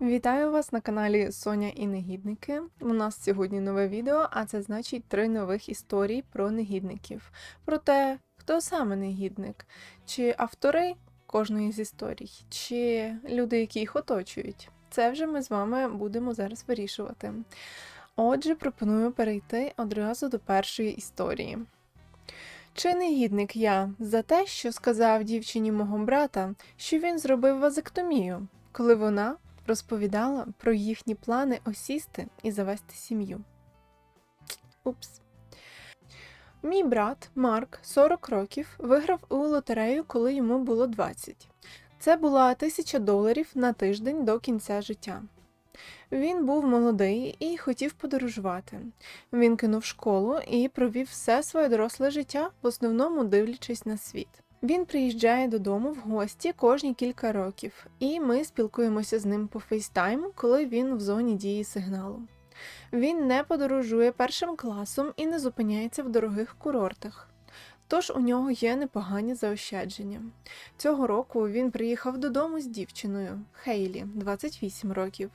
Вітаю вас на каналі Соня і Негідники. У нас сьогодні нове відео, а це значить три нових історій про негідників. Про те, хто саме негідник, чи автори кожної з історій, чи люди, які їх оточують. Це вже ми з вами будемо зараз вирішувати. Отже, пропоную перейти одразу до першої історії. Чи негідник я за те, що сказав дівчині мого брата, що він зробив вазектомію, коли вона розповідала про їхні плани осісти і завести сім'ю. Упс. Мій брат Марк 40 років виграв у лотерею, коли йому було 20. Це була тисяча доларів на тиждень до кінця життя. Він був молодий і хотів подорожувати. Він кинув школу і провів все своє доросле життя, в основному дивлячись на світ. Він приїжджає додому в гості кожні кілька років, і ми спілкуємося з ним по фейстайму, коли він в зоні дії сигналу. Він не подорожує першим класом і не зупиняється в дорогих курортах. Тож у нього є непогані заощадження. Цього року він приїхав додому з дівчиною Хейлі, 28 років.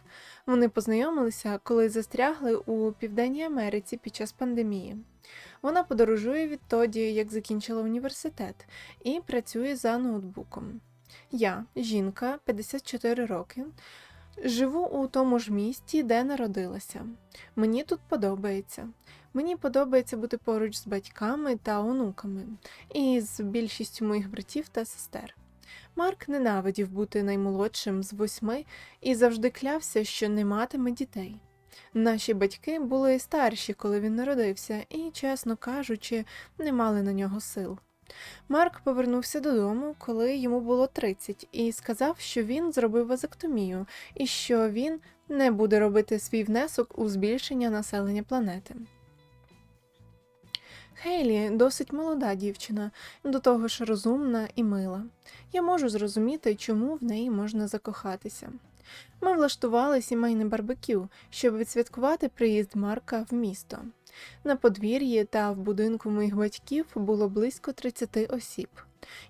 Вони познайомилися, коли застрягли у Південній Америці під час пандемії. Вона подорожує відтоді, як закінчила університет, і працює за ноутбуком. Я, жінка, 54 роки, живу у тому ж місті, де народилася. Мені тут подобається. Мені подобається бути поруч з батьками та онуками, і з більшістю моїх братів та сестер. Марк ненавидів бути наймолодшим з восьми і завжди клявся, що не матиме дітей. Наші батьки були старші, коли він народився, і, чесно кажучи, не мали на нього сил. Марк повернувся додому, коли йому було 30, і сказав, що він зробив вазектомію і що він не буде робити свій внесок у збільшення населення планети. Хейлі досить молода дівчина, до того ж розумна і мила. Я можу зрозуміти, чому в неї можна закохатися. Ми влаштували сімейне барбекю, щоб відсвяткувати приїзд Марка в місто. На подвір'ї та в будинку моїх батьків було близько 30 осіб.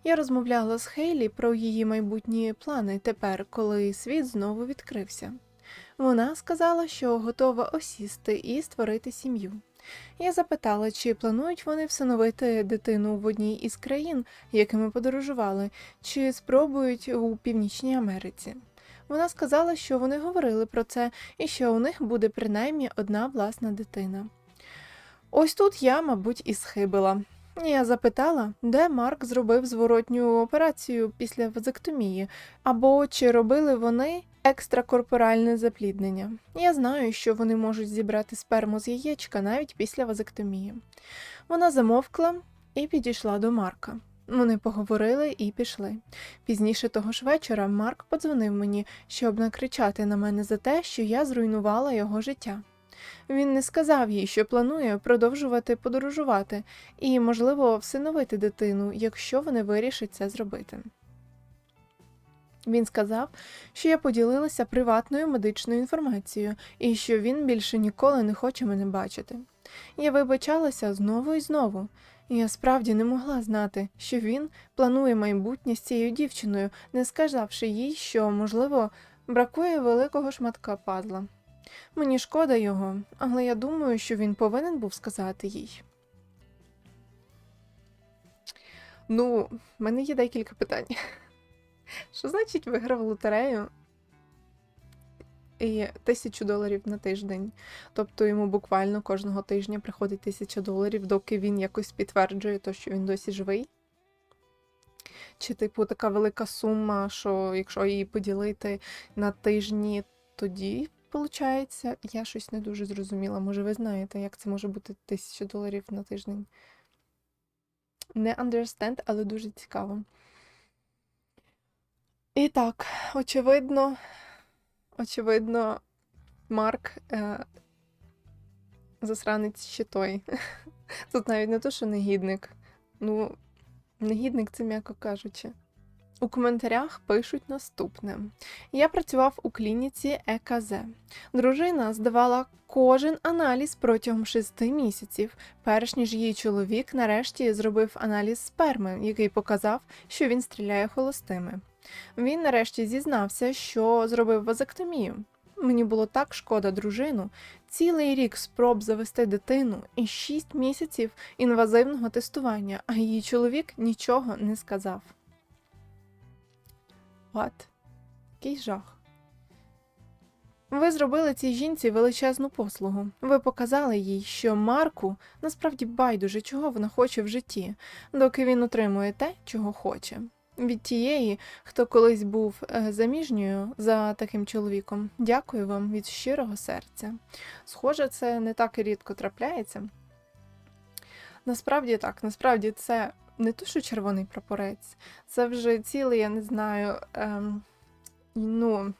Я розмовляла з Хейлі про її майбутні плани тепер, коли світ знову відкрився. Вона сказала, що готова осісти і створити сім'ю. Я запитала, чи планують вони всиновити дитину в одній із країн, якими подорожували, чи спробують у Північній Америці. Вона сказала, що вони говорили про це і що у них буде принаймні одна власна дитина. Ось тут я, мабуть, і схибила. Я запитала, де Марк зробив зворотню операцію після вазектомії, або чи робили вони екстракорпоральне запліднення. Я знаю, що вони можуть зібрати сперму з яєчка навіть після вазектомії. Вона замовкла і підійшла до Марка. Вони поговорили і пішли. Пізніше того ж вечора Марк подзвонив мені, щоб накричати на мене за те, що я зруйнувала його життя. Він не сказав їй, що планує продовжувати подорожувати і, можливо, всиновити дитину, якщо вони вирішать це зробити. Він сказав, що я поділилася приватною медичною інформацією і що він більше ніколи не хоче мене бачити. Я вибачалася знову і знову. Я справді не могла знати, що він планує майбутнє з цією дівчиною, не сказавши їй, що, можливо, бракує великого шматка пазла. Мені шкода його, але я думаю, що він повинен був сказати їй. Ну, в мене є декілька питань. Що значить виграв лотерею і тисячу доларів на тиждень? Тобто йому буквально кожного тижня приходить тисяча доларів, доки він якось підтверджує те, що він досі живий? Чи, типу, така велика сума, що якщо її поділити на тижні, тоді виходить? Я щось не дуже зрозуміла. Може, ви знаєте, як це може бути тисяча доларів на тиждень? Не understand, але дуже цікаво. І так, очевидно, очевидно, Марк е, засранець ще той. Тут навіть не то, що негідник. Ну, негідник це м'яко кажучи. У коментарях пишуть наступне: Я працював у клініці ЕКЗ. Дружина здавала кожен аналіз протягом шести місяців, перш ніж її чоловік нарешті зробив аналіз сперми, який показав, що він стріляє холостими. Він нарешті зізнався, що зробив вазектомію. Мені було так шкода дружину. Цілий рік спроб завести дитину і шість місяців інвазивного тестування, а її чоловік нічого не сказав. What? Який жах. Ви зробили цій жінці величезну послугу. Ви показали їй, що Марку насправді байдуже, чого вона хоче в житті, доки він отримує те, чого хоче. Від тієї, хто колись був е, заміжньою за таким чоловіком, дякую вам від щирого серця. Схоже, це не так і рідко трапляється. Насправді так, насправді це не то, що червоний прапорець, це вже цілий, я не знаю, ем, ну,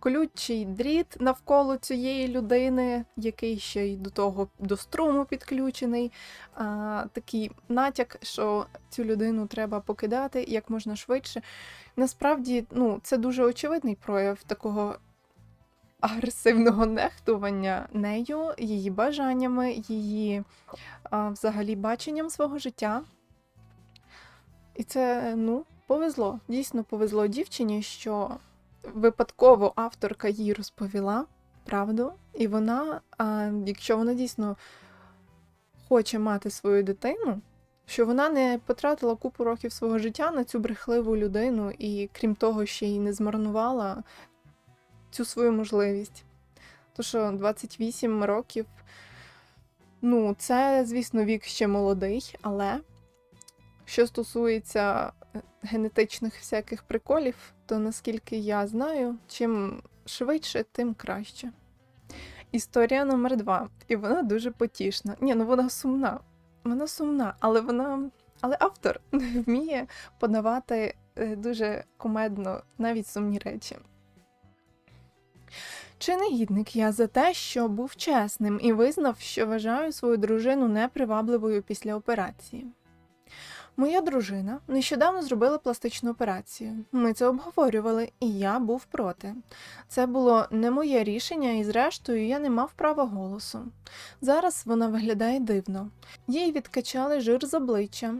колючий дріт навколо цієї людини, який ще й до того до струму підключений. А, Такий натяк, що цю людину треба покидати як можна швидше. Насправді, ну, це дуже очевидний прояв такого. Агресивного нехтування нею, її бажаннями, її а, взагалі баченням свого життя. І це, ну, повезло. Дійсно повезло дівчині, що випадково авторка їй розповіла правду, і вона, а, якщо вона дійсно хоче мати свою дитину, що вона не потратила купу років свого життя на цю брехливу людину, і крім того, ще й не змарнувала цю свою можливість. То що 28 років, ну, це, звісно, вік ще молодий, але що стосується е, генетичних всяких приколів, то наскільки я знаю, чим швидше, тим краще. Історія номер два. І вона дуже потішна. Ні, ну вона сумна. Вона сумна, але вона. Але автор вміє подавати е, дуже кумедно навіть сумні речі. Чи негідник я за те, що був чесним і визнав, що вважаю свою дружину непривабливою після операції? Моя дружина нещодавно зробила пластичну операцію. Ми це обговорювали, і я був проти. Це було не моє рішення, і зрештою я не мав права голосу. Зараз вона виглядає дивно. Їй відкачали жир з обличчя,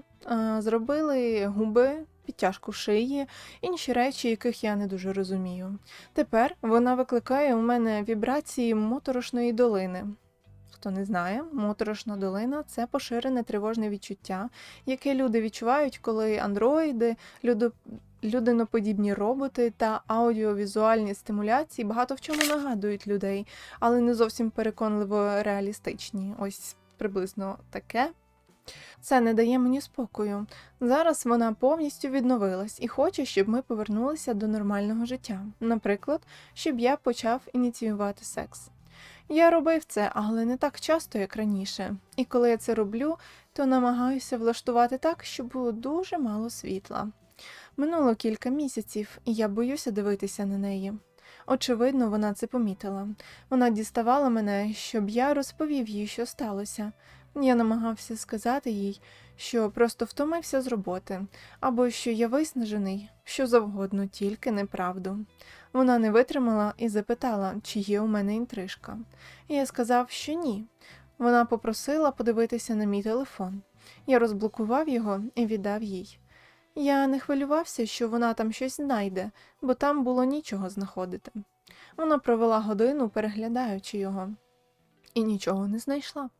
зробили губи, підтяжку шиї, інші речі, яких я не дуже розумію. Тепер вона викликає у мене вібрації моторошної долини. Хто не знає, моторошна долина це поширене тривожне відчуття, яке люди відчувають, коли андроїди, людо... людиноподібні роботи та аудіовізуальні стимуляції багато в чому нагадують людей, але не зовсім переконливо реалістичні. Ось приблизно таке. Це не дає мені спокою. Зараз вона повністю відновилась і хоче, щоб ми повернулися до нормального життя. Наприклад, щоб я почав ініціювати секс. Я робив це, але не так часто, як раніше. І коли я це роблю, то намагаюся влаштувати так, щоб було дуже мало світла. Минуло кілька місяців, і я боюся дивитися на неї. Очевидно, вона це помітила. Вона діставала мене, щоб я розповів їй, що сталося. Я намагався сказати їй, що просто втомився з роботи, або що я виснажений, що завгодно, тільки неправду. Вона не витримала і запитала, чи є у мене інтрижка. Я сказав, що ні. Вона попросила подивитися на мій телефон. Я розблокував його і віддав їй. Я не хвилювався, що вона там щось знайде, бо там було нічого знаходити. Вона провела годину, переглядаючи його, і нічого не знайшла.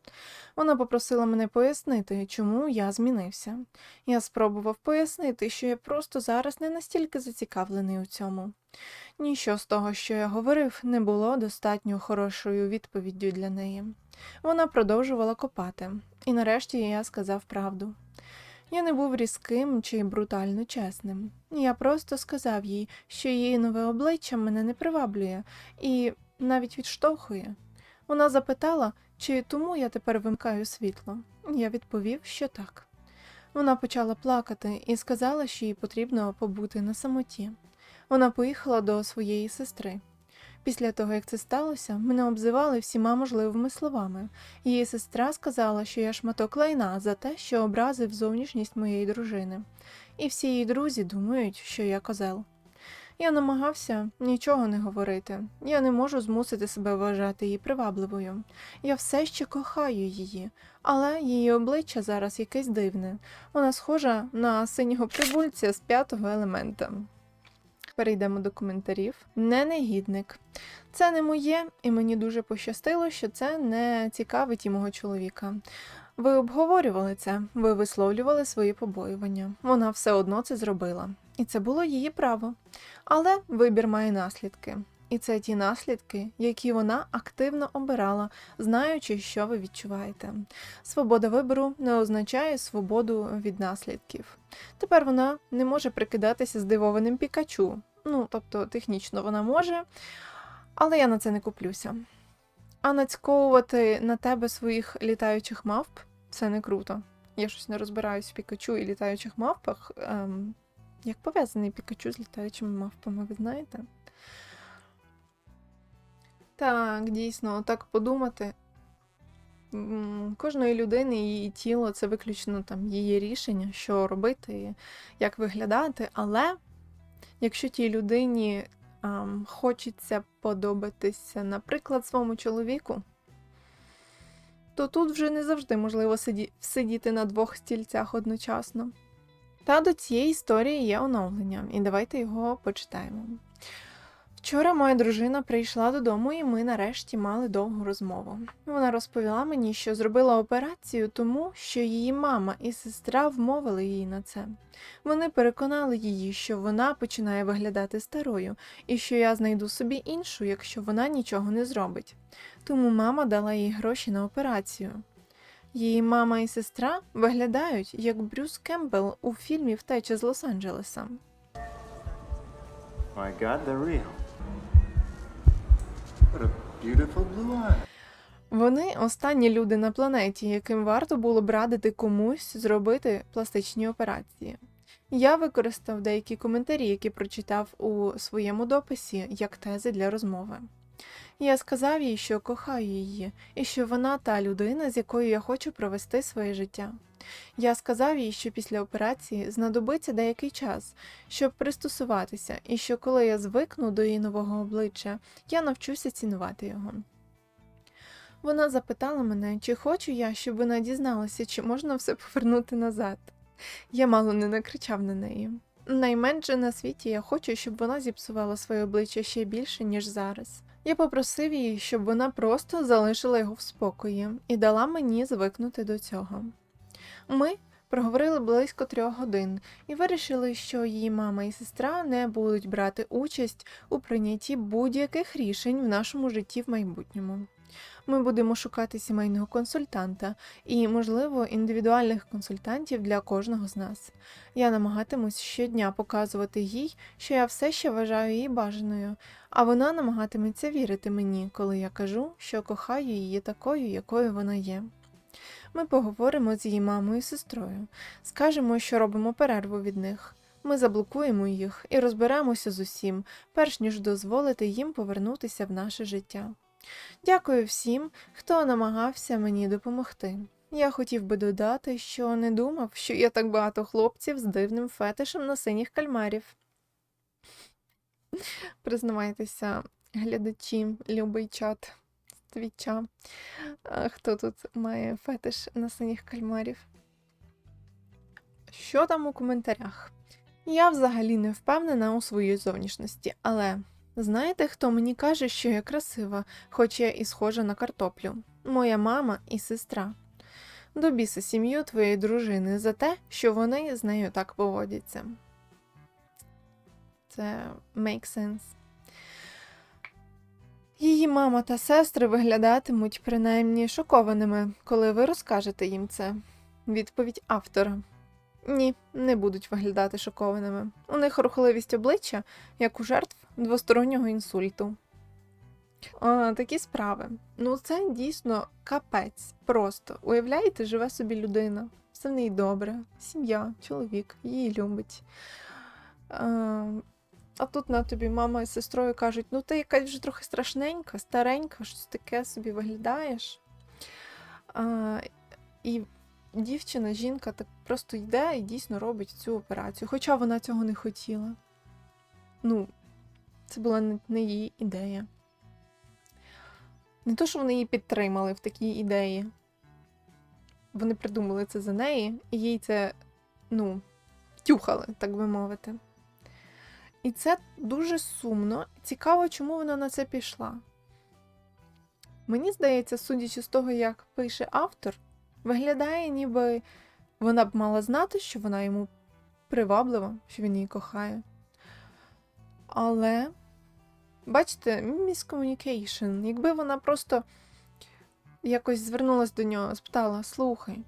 Вона попросила мене пояснити, чому я змінився. Я спробував пояснити, що я просто зараз не настільки зацікавлений у цьому. Ніщо з того, що я говорив, не було достатньо хорошою відповіддю для неї. Вона продовжувала копати, і нарешті я сказав правду. Я не був різким чи брутально чесним. Я просто сказав їй, що її нове обличчя мене не приваблює і навіть відштовхує. Вона запитала, чи тому я тепер вимкаю світло. Я відповів, що так. Вона почала плакати і сказала, що їй потрібно побути на самоті. Вона поїхала до своєї сестри. Після того, як це сталося, мене обзивали всіма можливими словами. Її сестра сказала, що я шматок лайна за те, що образив зовнішність моєї дружини. І всі її друзі думають, що я козел. Я намагався нічого не говорити. Я не можу змусити себе вважати її привабливою. Я все ще кохаю її, але її обличчя зараз якесь дивне. Вона схожа на синього прибульця з п'ятого елемента. перейдемо до коментарів. Не негідник. Це не моє, і мені дуже пощастило, що це не цікавить і мого чоловіка. Ви обговорювали це, ви висловлювали свої побоювання. Вона все одно це зробила. І це було її право. Але вибір має наслідки. І це ті наслідки, які вона активно обирала, знаючи, що ви відчуваєте. Свобода вибору не означає свободу від наслідків. Тепер вона не може прикидатися здивованим Пікачу. Ну, тобто, технічно вона може, але я на це не куплюся. А нацьковувати на тебе своїх літаючих мавп це не круто. Я щось не розбираюсь в Пікачу і літаючих мавпах. Ем, як пов'язаний Пікачу з літаючими мавпами, ви знаєте? Так, дійсно, так подумати. Кожної людини її тіло це виключно там її рішення, що робити, як виглядати. Але якщо тій людині ам, хочеться подобатися, наприклад, своєму чоловіку, то тут вже не завжди можливо сиді- сидіти на двох стільцях одночасно. Та до цієї історії є оновлення, і давайте його почитаємо. Вчора моя дружина прийшла додому, і ми нарешті мали довгу розмову. Вона розповіла мені, що зробила операцію тому, що її мама і сестра вмовили її на це. Вони переконали її, що вона починає виглядати старою, і що я знайду собі іншу, якщо вона нічого не зробить. Тому мама дала їй гроші на операцію. Її мама і сестра виглядають як Брюс Кемпбелл у фільмі Втеча з Лос-Анджелеса. My God, they're real. Вони останні люди на планеті, яким варто було б радити комусь зробити пластичні операції. Я використав деякі коментарі, які прочитав у своєму дописі як тези для розмови. Я сказав їй, що кохаю її, і що вона та людина, з якою я хочу провести своє життя. Я сказав їй, що після операції знадобиться деякий час, щоб пристосуватися, і що коли я звикну до її нового обличчя, я навчуся цінувати його. Вона запитала мене, чи хочу я, щоб вона дізналася, чи можна все повернути назад. Я мало не накричав на неї. Найменше на світі я хочу, щоб вона зіпсувала своє обличчя ще більше, ніж зараз. Я попросив її, щоб вона просто залишила його в спокої і дала мені звикнути до цього. Ми проговорили близько трьох годин і вирішили, що її мама і сестра не будуть брати участь у прийнятті будь-яких рішень в нашому житті в майбутньому. Ми будемо шукати сімейного консультанта і, можливо, індивідуальних консультантів для кожного з нас. Я намагатимусь щодня показувати їй, що я все ще вважаю її бажаною, а вона намагатиметься вірити мені, коли я кажу, що кохаю її такою, якою вона є. Ми поговоримо з її мамою і сестрою, скажемо, що робимо перерву від них. Ми заблокуємо їх і розберемося з усім, перш ніж дозволити їм повернутися в наше життя. Дякую всім, хто намагався мені допомогти. Я хотів би додати, що не думав, що є так багато хлопців з дивним фетишем на синіх кальмарів. Признавайтеся, глядачі, любий чат з твіча. Хто тут має фетиш на синіх кальмарів? Що там у коментарях? Я взагалі не впевнена у своїй зовнішності, але знаєте, хто мені каже, що я красива, хоч я і схожа на картоплю? Моя мама і сестра. До біса сім'ю твоєї дружини за те, що вони з нею так поводяться. Це make sense. Її мама та сестри виглядатимуть принаймні шокованими, коли ви розкажете їм це. Відповідь автора. Ні, не будуть виглядати шокованими. У них рухливість обличчя, як у жертв двостороннього інсульту. А, такі справи. Ну, це дійсно капець. Просто. Уявляєте, живе собі людина, все в неї добре, сім'я, чоловік, її любить. А, а тут на тобі мама і сестрою кажуть: ну ти якась вже трохи страшненька, старенька, щось таке собі виглядаєш. А, і дівчина, жінка так просто йде і дійсно робить цю операцію, хоча вона цього не хотіла. Ну, це була не, її ідея. Не то, що вони її підтримали в такій ідеї. Вони придумали це за неї, і їй це, ну, тюхали, так би мовити. І це дуже сумно. Цікаво, чому вона на це пішла. Мені здається, судячи з того, як пише автор, виглядає, ніби вона б мала знати, що вона йому приваблива, що він її кохає. Але, бачите, miscommunication. Якби вона просто якось звернулась до нього, спитала: слухай,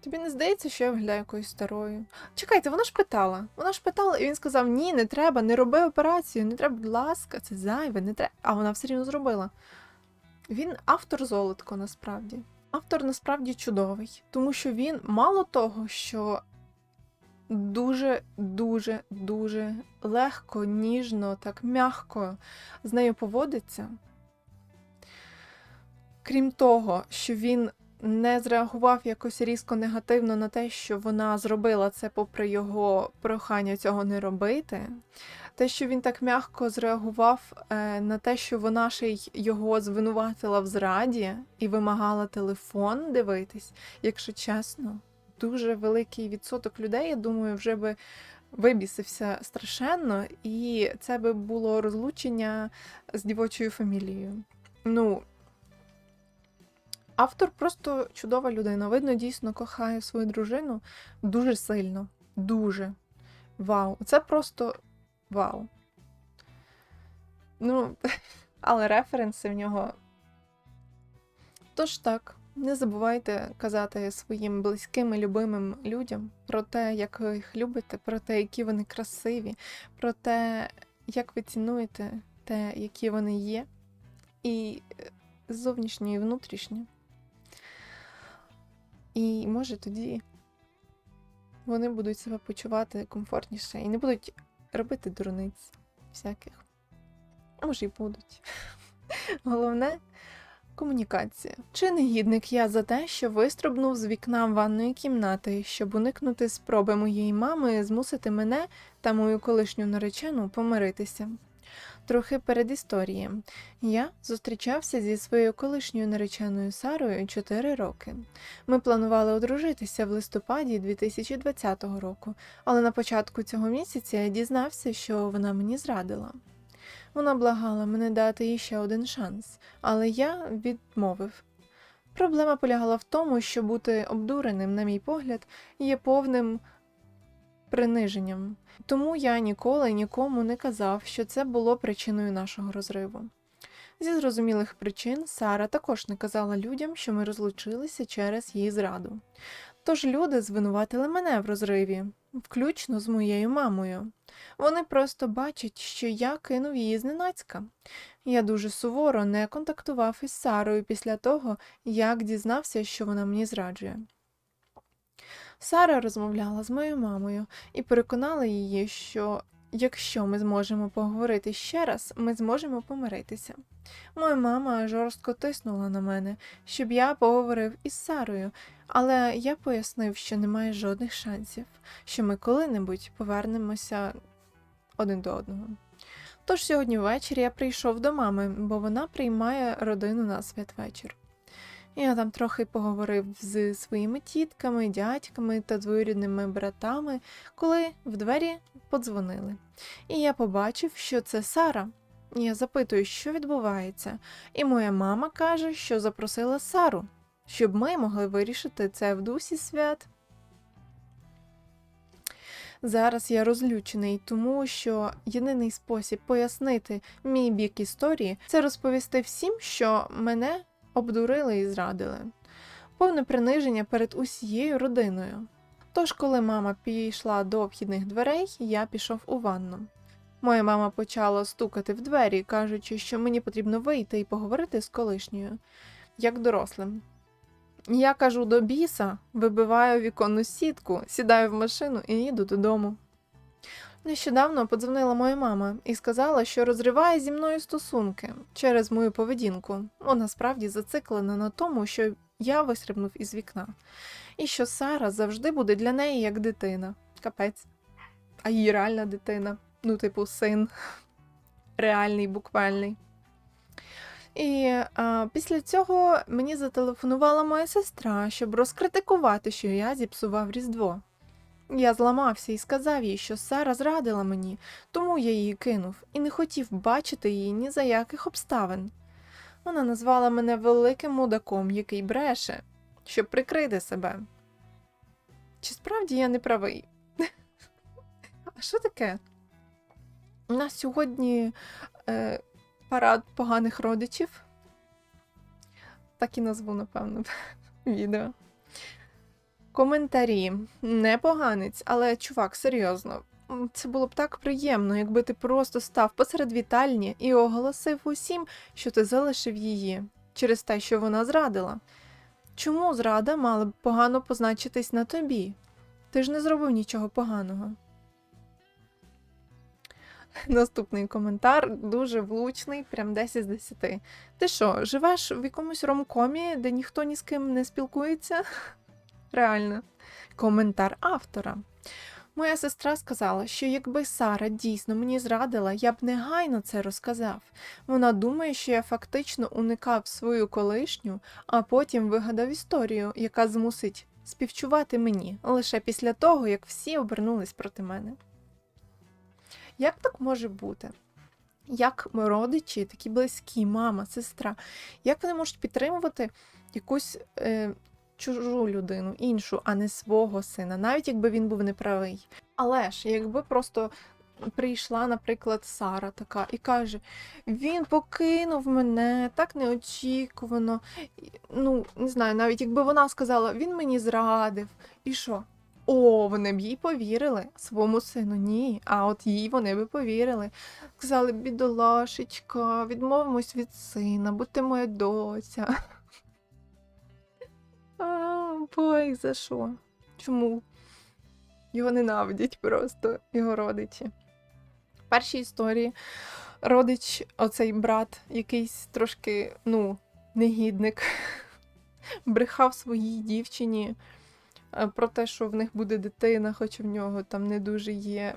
тобі не здається, що я виглядаю якоюсь старою? Чекайте, вона ж питала. Вона ж питала, і він сказав: ні, не треба, не роби операцію, не треба, будь ласка, це зайве, не треба. А вона все рівно зробила. Він автор золотко насправді. Автор насправді чудовий, тому що він мало того, що дуже, дуже, легко, ніжно, так м'яко з нею поводиться. Крім того, що він не зреагував якось різко негативно на те, що вона зробила це попри його прохання цього не робити. Те, що він так м'яко зреагував е, на те, що вона ще й його звинуватила в зраді і вимагала телефон дивитись, якщо чесно, дуже великий відсоток людей, я думаю, вже би вибісився страшенно, і це би було розлучення з дівочою фамілією. Ну, автор просто чудова людина. Видно, дійсно кохає свою дружину дуже сильно. Дуже. Вау. Це просто вау. Ну, але референси в нього. Тож так, не забувайте казати своїм близьким і любимим людям про те, як ви їх любите, про те, які вони красиві, про те, як ви цінуєте те, які вони є, і е, зовнішнє і внутрішнє. І може тоді вони будуть себе почувати комфортніше і не будуть робити дурниць всяких. А може, й будуть. Головне комунікація. Чи негідник я за те, що вистрибнув з вікна ванної кімнати, щоб уникнути спроби моєї мами змусити мене та мою колишню наречену помиритися? Трохи перед історією. Я зустрічався зі своєю колишньою нареченою Сарою 4 роки. Ми планували одружитися в листопаді 2020 року, але на початку цього місяця я дізнався, що вона мені зрадила. Вона благала мене дати їй ще один шанс, але я відмовив. Проблема полягала в тому, що бути обдуреним, на мій погляд, є повним приниженням. Тому я ніколи нікому не казав, що це було причиною нашого розриву. Зі зрозумілих причин Сара також не казала людям, що ми розлучилися через її зраду. Тож люди звинуватили мене в розриві, включно з моєю мамою. Вони просто бачать, що я кинув її зненацька. Я дуже суворо не контактував із Сарою після того, як дізнався, що вона мені зраджує. Сара розмовляла з моєю мамою і переконала її, що якщо ми зможемо поговорити ще раз, ми зможемо помиритися. Моя мама жорстко тиснула на мене, щоб я поговорив із Сарою, але я пояснив, що немає жодних шансів, що ми коли-небудь повернемося один до одного. Тож сьогодні ввечері я прийшов до мами, бо вона приймає родину на святвечір. Я там трохи поговорив з своїми тітками, дядьками та двоюрідними братами, коли в двері подзвонили. І я побачив, що це Сара. Я запитую, що відбувається, і моя мама каже, що запросила Сару, щоб ми могли вирішити це в дусі свят. Зараз я розлючений, тому що єдиний спосіб пояснити мій бік історії це розповісти всім, що мене обдурили і зрадили. Повне приниження перед усією родиною. Тож, коли мама пішла до вхідних дверей, я пішов у ванну. Моя мама почала стукати в двері, кажучи, що мені потрібно вийти і поговорити з колишньою, як дорослим. Я кажу до біса, вибиваю віконну сітку, сідаю в машину і їду додому. Нещодавно подзвонила моя мама і сказала, що розриває зі мною стосунки через мою поведінку. Вона справді зациклена на тому, що я вистрибнув із вікна, і що Сара завжди буде для неї як дитина. Капець. А її реальна дитина, ну, типу, син, реальний, буквальний. І а, після цього мені зателефонувала моя сестра, щоб розкритикувати, що я зіпсував Різдво. Я зламався і сказав їй, що Сара зрадила мені, тому я її кинув і не хотів бачити її ні за яких обставин. Вона назвала мене великим мудаком, який бреше, щоб прикрити себе. Чи справді я не правий? А що таке? У нас сьогодні е, парад поганих родичів. Так і назву, напевно, відео. Коментарі. Не поганець, але чувак, серйозно. Це було б так приємно, якби ти просто став посеред вітальні і оголосив усім, що ти залишив її через те, що вона зрадила. Чому зрада мала б погано позначитись на тобі? Ти ж не зробив нічого поганого. Наступний коментар дуже влучний, прям 10 з 10. Ти що, живеш в якомусь ромкомі, де ніхто ні з ким не спілкується? Реально. Коментар автора. Моя сестра сказала, що якби Сара дійсно мені зрадила, я б негайно це розказав. Вона думає, що я фактично уникав свою колишню, а потім вигадав історію, яка змусить співчувати мені лише після того, як всі обернулись проти мене. Як так може бути? Як родичі, такі близькі, мама, сестра, як вони можуть підтримувати якусь е, чужу людину, іншу, а не свого сина, навіть якби він був неправий. Але ж, якби просто прийшла, наприклад, Сара така і каже: він покинув мене так неочікувано. Ну, не знаю, навіть якби вона сказала, він мені зрадив. І що? О, вони б їй повірили, своєму сину ні. А от їй вони би повірили. Сказали, бідолашечка, відмовимось від сина, будьте моя доця. А, бой, за що? Чому? Його ненавидять просто, його родичі. В першій історії родич, оцей брат, якийсь трошки, ну, негідник, брехав своїй дівчині е, про те, що в них буде дитина, хоча в нього там не дуже є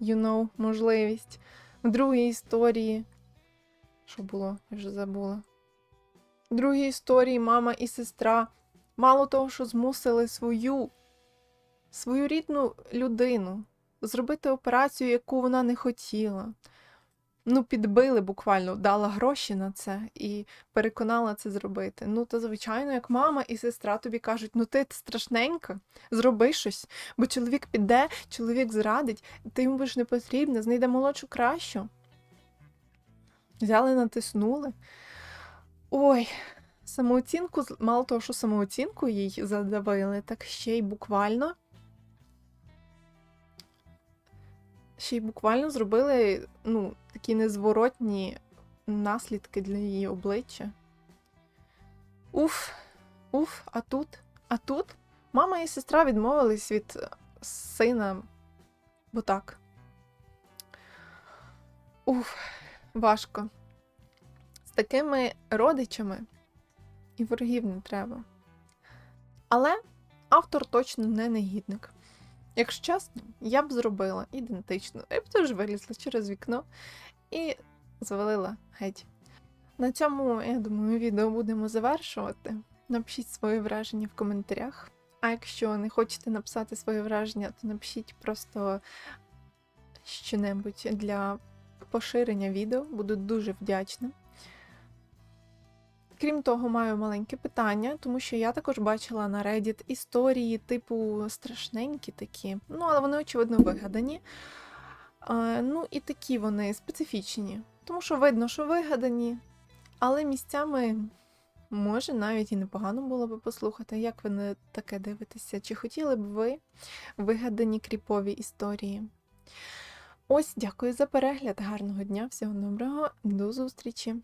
you know, можливість. В другій історії. Що було? Я вже забула. Другій історії мама і сестра мало того, що змусили свою, свою рідну людину зробити операцію, яку вона не хотіла. Ну, підбили буквально, дала гроші на це і переконала це зробити. Ну, то, звичайно, як мама і сестра тобі кажуть, ну ти страшненька, зроби щось, бо чоловік піде, чоловік зрадить, ти йому будеш не потрібна, знайде молодшу кращу. Взяли, натиснули. Ой, самооцінку, мало того, що самооцінку їй задавили, так ще й буквально. Ще й буквально зробили ну, такі незворотні наслідки для її обличчя. Уф, уф, а тут, а тут мама і сестра відмовились від е, сина, бо так. Уф, важко. Такими родичами і ворогів не треба. Але автор точно не негідник. Якщо чесно, я б зробила ідентично. Я б теж вилізла через вікно і завалила геть. На цьому, я думаю, відео будемо завершувати. Напишіть свої враження в коментарях. А якщо не хочете написати свої враження, то напишіть просто щонебудь для поширення відео. Буду дуже вдячна. Крім того, маю маленьке питання, тому що я також бачила на Reddit історії, типу страшненькі такі. Ну, але вони, очевидно, вигадані. Е, ну, і такі вони специфічні. Тому що видно, що вигадані, але місцями може навіть і непогано було би послухати, як ви на таке дивитеся. Чи хотіли б ви вигадані кріпові історії? Ось, дякую за перегляд. Гарного дня, всього доброго, до зустрічі!